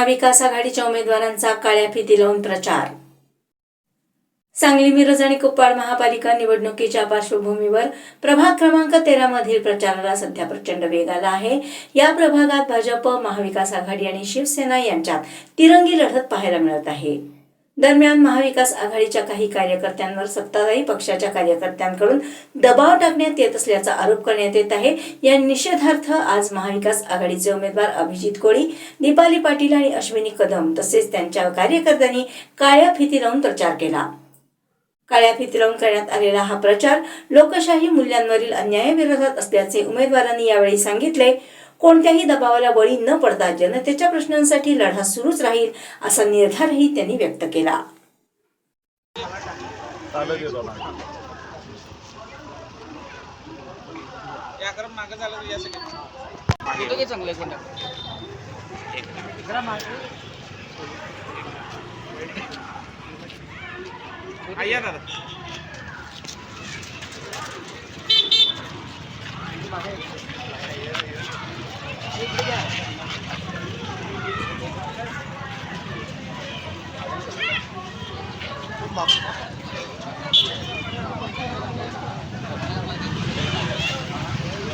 महाविकास आघाडीच्या उमेदवारांचा काळ्या फिती लावून प्रचार. सांगली मिरज आणि कुप्पाड महापालिका निवडणुकीच्या पार्श्वभूमीवर प्रभाग क्रमांक तेरा मधील प्रचाराला सध्या प्रचंड वेग आला आहे. या प्रभागात भाजप महाविकास आघाडी आणि शिवसेना यांच्यात तिरंगी लढत पाहायला मिळत आहे. दरम्यान महाविकास आघाडीच्या काही कार्यकर्त्यांवर सत्ताधारी पक्षाच्या कार्यकर्त्यांकडून दबाव टाकण्यात येत असल्याचा आरोप करण्यात येत आहे. या निषेधार्थ आज महाविकास आघाडीचे उमेदवार अभिजित कोळी दीपाली पाटील आणि अश्विनी कदम तसेच त्यांच्या कार्यकर्त्यांनी काळ्या फिती लावून प्रचार केला. काळ्या फिती लावून करण्यात आलेला हा प्रचार लोकशाही मूल्यांवरील अन्यायाविरोधात असल्याचे उमेदवारांनी यावेळी सांगितले. कोणत्याही दबावाला बळी न पडता जनतेच्या प्रश्नांसाठी लढा सुरूच राहील असा निर्धारही त्यांनी व्यक्त केला. मागं झालं तर यासाठी होतं की चांगलं कोणतं हा, या दादा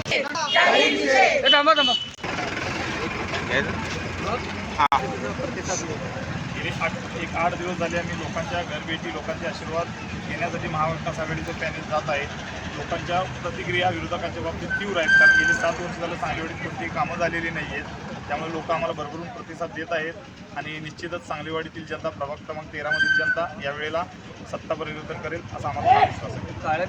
ए, थांबा थांबा. गेले आठ एक आठ दिवस झाले आम्ही लोकांच्या घरभेटी लोकांचे आशीर्वाद घेण्यासाठी महाविकास आघाडीचं पॅनेल जात आहे. लोकांच्या प्रतिक्रिया विरोधकांच्या बाबतीत तीव्र आहेत. कारण गेली सात वर्ष झालं सांगलीवाडीत कोणतीही कामं झालेली नाही आहेत त्यामुळे लोक आम्हाला भरभरून प्रतिसाद देत आहेत आणि निश्चितच सांगलीवाडीतील जनता प्रभाग क्रमांक तेरामधील जनता यावेळेला सत्ता परिवर्तन करेल असा आम्हाला विश्वास आहे. काळ्या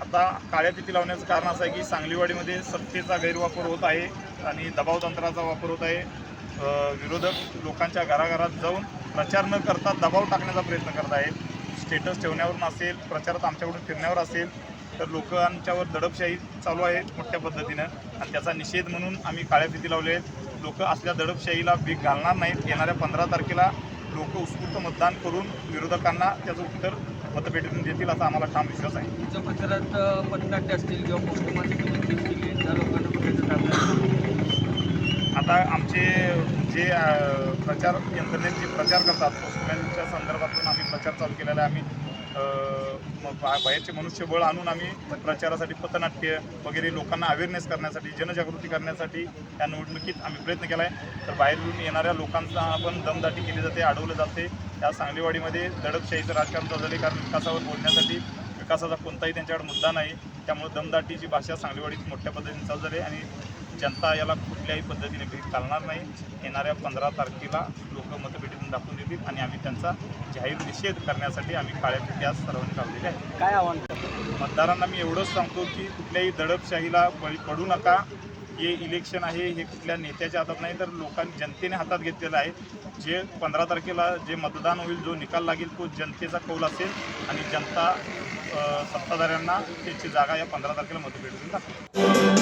आता काळ्या तिथी लावण्याचं कारण असं आहे की सांगलीवाडीमध्ये सत्तेचा गैरवापर होत आहे आणि दबाव तंत्राचा वापर होत आहे. विरोधक लोकांच्या घराघरात जाऊन प्रचार न करता दबाव टाकण्याचा प्रयत्न करत आहेत. स्टेटस ठेवण्यावरून असेल प्रचारात आमच्याकडून फिरण्यावर असेल तर लोकांच्यावर दडपशाही चालू आहे मोठ्या पद्धतीनं. आणि त्याचा निषेध म्हणून आम्ही काळ्या फिती लावले आहेत लोक असल्या दडपशाहीला भीक घालणार नाहीत. येणाऱ्या पंधरा तारखेला लोक उत्स्फूर्त मतदान करून विरोधकांना त्याचं उत्तर मतपेटीतून देतील असा आम्हाला ठाम विश्वास आहे. तुमच्या प्रचारात पथनाट्य असतील किंवा पोस्टमाची आता आमचे जे प्रचार यंत्रणेत जे प्रचार करतात पोस्टमॅनच्या संदर्भातून आम्ही प्रचार चालू केलेला आहे. आम्ही बाहेरचे मनुष्यबळ आणून आम्ही प्रचारासाठी पथनाट्य वगैरे लोकांना अवेअरनेस करण्यासाठी जनजागृती करण्यासाठी या निवडणुकीत आम्ही प्रयत्न केला आहे तर बाहेरून येणाऱ्या लोकांचा पण दमदाटी केली जाते अडवलं जाते. या सांगलीवाडीमध्ये दडपशाहीचं राजकारण चालू झाले कारण विकासावर बोलण्यासाठी विकासाचा कोणताही त्यांच्याकडे मुद्दा नाही. त्यामुळे दमदाटीची भाषा सांगलीवाडीत मोठ्या पद्धतीने चालू झाली आणि जनता याला कुठल्याही पद्धतीने भीक चालणार नाही. येणाऱ्या पंधरा तारखेला लोक मतपेटीतून दाखवून देतील आणि आम्ही त्यांचा जाहीर निषेध करण्यासाठी आम्ही काळ्या फिती आज सर्वांनी लावलेली आहे. काय आव्हान मतदारांना मी एवढंच सांगतो की कुठल्याही दडपशाहीला बळी पडू नका. हे इलेक्शन आहे हे कुठल्या नेत्याच्या हातात नाही तर लोकांनी जनतेने हातात घेतलेलं आहे. जे पंधरा तारखेला जे मतदान होईल जो निकाल लागेल तो जनतेचा कौल असेल आणि जनता सत्ताधाऱ्यांना त्याची जागा या पंधरा तारखेला मतपेटीतून दाखवेल.